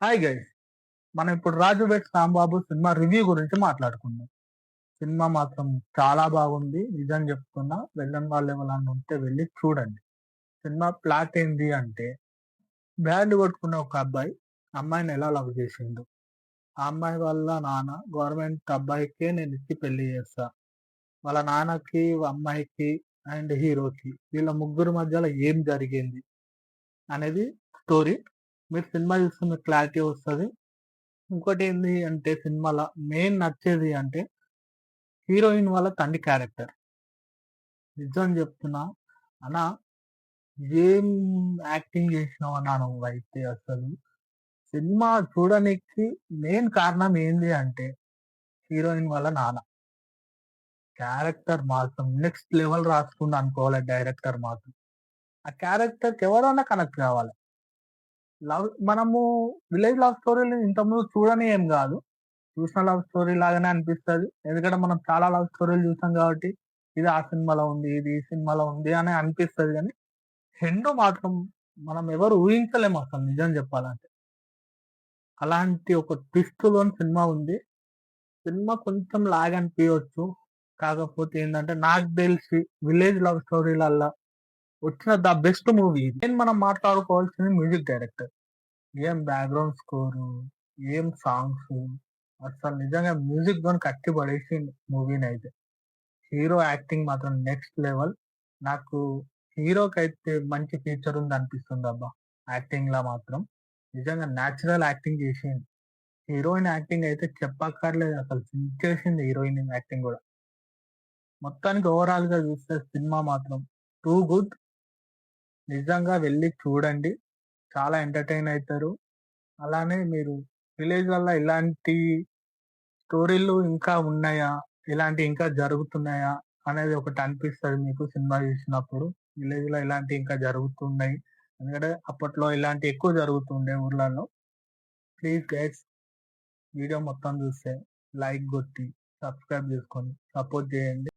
Hi guys మనం ఇప్పుడు Raju weds Sambabu cinema review గురించి మాట్లాడుకుందాం. సినిమా మాత్రం చాలా బాగుంది. నిజం చెప్తున్నా వెళ్ళని వాళ్ళు ఎవరన్నా ఉంటే వెళ్ళి చూడండి. సినిమా ప్లాట్ ఏంది అంటే బ్యాండ్ కొట్టుకున్న ఒక అబ్బాయి అమ్మాయిని ఎలా లవ్ చేసిండు? ఆ అమ్మాయి వాళ్ళ నాన్న గవర్నమెంట్ అబ్బాయికే నేను ఇచ్చి పెళ్ళి చేస్తా. వాళ్ళ నాన్నకి అమ్మాయికి అండ్ హీరోకి వీళ్ళ ముగ్గురు మధ్యలో ఏం జరిగింది అనేది స్టోరీ మీరు సినిమా చూస్తే మీకు క్లారిటీ వస్తుంది. ఇంకోటి ఏంది అంటే సినిమాలో మెయిన్ నచ్చేది అంటే హీరోయిన్ వాళ్ళ తండ్రి క్యారెక్టర్. నిజం చెప్తున్నా. అన్నా ఏం యాక్టింగ్ చేసినావు అన్నా నువ్వు అయితే అసలు? సినిమా చూడడానికి మెయిన్ కారణం ఏంది అంటే హీరోయిన్ వాళ్ళ నాన్న. క్యారెక్టర్ మాత్రం నెక్స్ట్ లెవెల్ రాసుకుంది అనుకోవాలి డైరెక్టర్ మాత్రం. ఆ క్యారెక్టర్కి ఎవరైనా కనెక్ట్ కావాలి. లవ్ మనము విలేజ్ లవ్ స్టోరీలు ఇంతకుముందు చూడని ఏం కాదు. చూసిన లవ్ స్టోరీ లాగానే అనిపిస్తుంది. ఎందుకంటే మనం చాలా లవ్ స్టోరీలు చూసాం కాబట్టి ఇది ఆ సినిమాలో ఉంది ఇది ఈ సినిమాలో ఉంది అని అనిపిస్తుంది కానీ రెండు మాత్రం మనం ఎవరు ఊహించలేము అసలు నిజం చెప్పాలంటే. అలాంటి ఒక ట్విస్ట్లోని సినిమా ఉంది. సినిమా కొంచెం లాగ్ అనిపించవచ్చు కాకపోతే ఏంటంటే నాకు తెలిసి విలేజ్ లవ్ స్టోరీలల్లా వచ్చిన ద బెస్ట్ మూవీ. నేను మనం మాట్లాడుకోవాల్సింది మ్యూజిక్ డైరెక్టర్. ఏం బ్యాక్గ్రౌండ్ స్కోరు ఏం సాంగ్స్ అసలు నిజంగా మ్యూజిక్తో కట్టి పడేసి మూవీని అయితే. హీరో యాక్టింగ్ మాత్రం నెక్స్ట్ లెవెల్. నాకు హీరోకి అయితే మంచి ఫీచర్ ఉంది అనిపిస్తుంది అబ్బా యాక్టింగ్ లా మాత్రం. నిజంగా న్యాచురల్ యాక్టింగ్ చేసింది హీరోయిన్ యాక్టింగ్ అయితే చెప్పక్కర్లేదు అసలు చేసింది హీరోయిన్ యాక్టింగ్ కూడా మొత్తానికి ఓవరాల్గా చూస్తే సినిమా మాత్రం టూ గుడ్. నిజంగా వెళ్ళి చూడండి. చాలా ఎంటర్టైన్ అవుతారు అలానే మీరు విలేజ్ వల్ల ఇలాంటి స్టోరీలు ఇంకా ఉన్నాయా? ఇలాంటి ఇంకా జరుగుతున్నాయా? అనేది ఒకటి అనిపిస్తుంది మీకు సినిమా చూసినప్పుడు. విలేజ్లో ఇలాంటి ఇంకా జరుగుతున్నాయి. ఎందుకంటే అప్పట్లో ఇలాంటి ఎక్కువ జరుగుతుండే ఊర్లలో. ప్లీజ్ గైడ్స్ వీడియో మొత్తం చూస్తే లైక్ కొట్టి సబ్స్క్రైబ్ చేసుకొని సపోర్ట్ చేయండి.